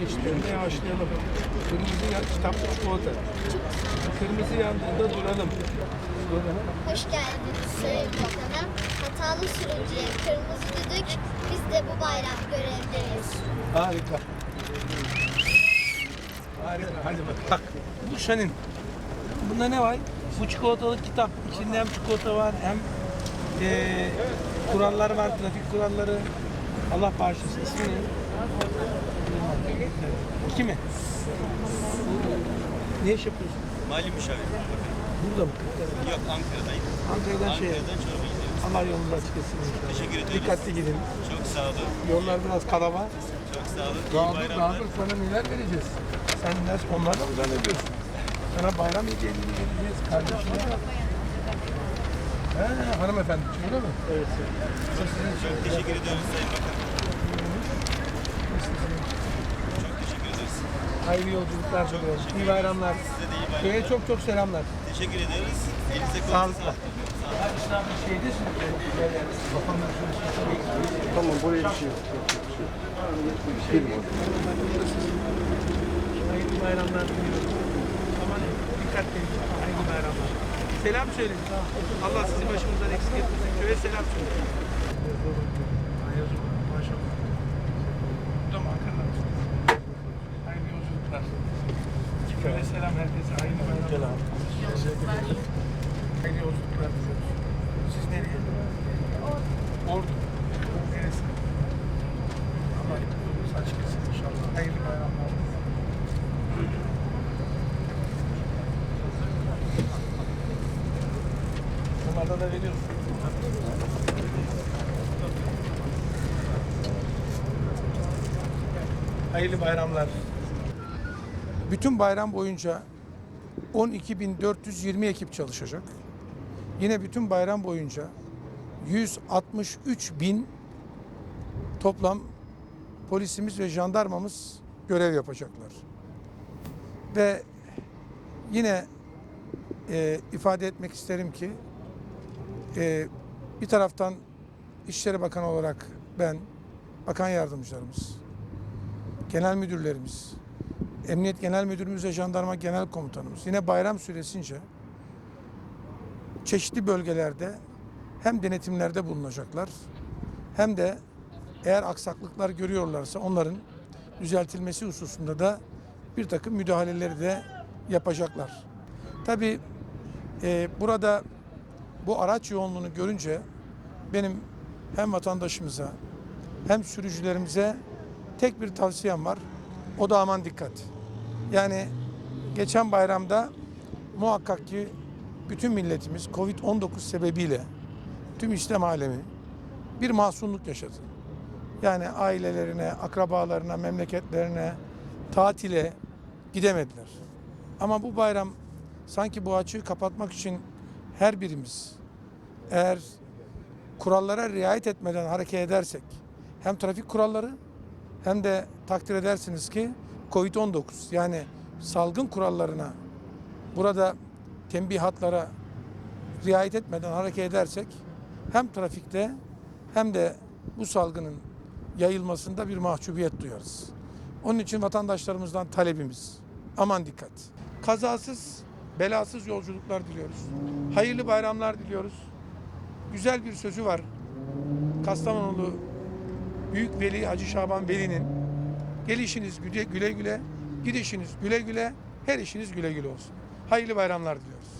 geçişlerinde yavaşlayalım. Kırmızı yan kitaplı çikolata. Kırmızı yandığında duralım. Hoş geldiniz Sayın Bakanım. Hatalı sürücüye kırmızı düdük. Biz de bu bayram görevdeyiz. Harika. Harika. Hadi bak. Bak bu senin. Bunda ne var? Bu çikolatalı kitap. İçinde hem çikolata var hem eee kurallar var, trafik kuralları. Allah bağışlasın. İsmi ne? İki mi? Ne iş yapıyorsun? Mali müşavir. Burada mı? Yok Ankara'dayım. Ankara'dan şey. Ankara'dan Çorum'a gidiyoruz. Allah açık etsin. inşallah. Teşekkür ediyoruz. Dikkatli gidin. Çok sağ olun. Yollar biraz kalaba. Çok sağ olun. İyi Daha dur, bayramlar. daha dur. Sana neler vereceğiz? Sen neler onlarla mı zannediyorsun? Sana bayram hediyelerini vereceğiz kardeşine. He, hanımefendi, öyle mi? Evet. Çok teşekkür ediyoruz Sayın Bakanım. Çok teşekkür ederiz. Hayırlı yolculuklar diliyorum. İyi bayramlar. Size de iyi bayramlar. Köye çok çok selamlar. Teşekkür ediyoruz. Elinize kolunuza Sağlıkla. sağlık. Şeyde Tamam buraya bir şey yok. Hayırlı bayramlar diliyorum. Aman dikkat edin. Hayırlı bayramlar. Selam söyleyin. Allah sizi başımızdan eksik etmesin. Köye selam söyleyin. Maşallah. Bu da mı Ankara'dan? Hayırlı yolculuklar. Köye selam herkese. Hayırlı bayramlar. Hayırlı yolculuklar diliyoruz. Siz nereye? Ordu. Neresi? Allah yolunuz açık etsin inşallah. Hayırlı bayramlar. Bunlardan da veriyoruz. Hayırlı bayramlar. Bütün bayram boyunca 12.420 ekip çalışacak. Yine bütün bayram boyunca 163 bin toplam polisimiz ve jandarmamız görev yapacaklar. Ve yine e, ifade etmek isterim ki e, bir taraftan İçişleri Bakanı olarak ben, bakan yardımcılarımız, genel müdürlerimiz, Emniyet Genel Müdürümüz ve Jandarma Genel Komutanımız yine bayram süresince çeşitli bölgelerde hem denetimlerde bulunacaklar hem de eğer aksaklıklar görüyorlarsa onların düzeltilmesi hususunda da bir takım müdahaleleri de yapacaklar. Tabii e, burada bu araç yoğunluğunu görünce benim hem vatandaşımıza hem sürücülerimize tek bir tavsiyem var. O da aman dikkat. Yani geçen bayramda muhakkak ki bütün milletimiz Covid-19 sebebiyle tüm İslam alemi bir mahzunluk yaşadı. Yani ailelerine, akrabalarına, memleketlerine, tatile gidemediler. Ama bu bayram sanki bu açığı kapatmak için her birimiz eğer kurallara riayet etmeden hareket edersek hem trafik kuralları hem de takdir edersiniz ki Covid-19 yani salgın kurallarına burada tembihatlara riayet etmeden hareket edersek hem trafikte hem de bu salgının yayılmasında bir mahcubiyet duyarız. Onun için vatandaşlarımızdan talebimiz aman dikkat. Kazasız, belasız yolculuklar diliyoruz. Hayırlı bayramlar diliyoruz. Güzel bir sözü var. Kastamonulu Büyük Veli Hacı Şaban Veli'nin gelişiniz güle güle gidişiniz güle güle, her işiniz güle güle olsun. Hayırlı bayramlar diliyoruz.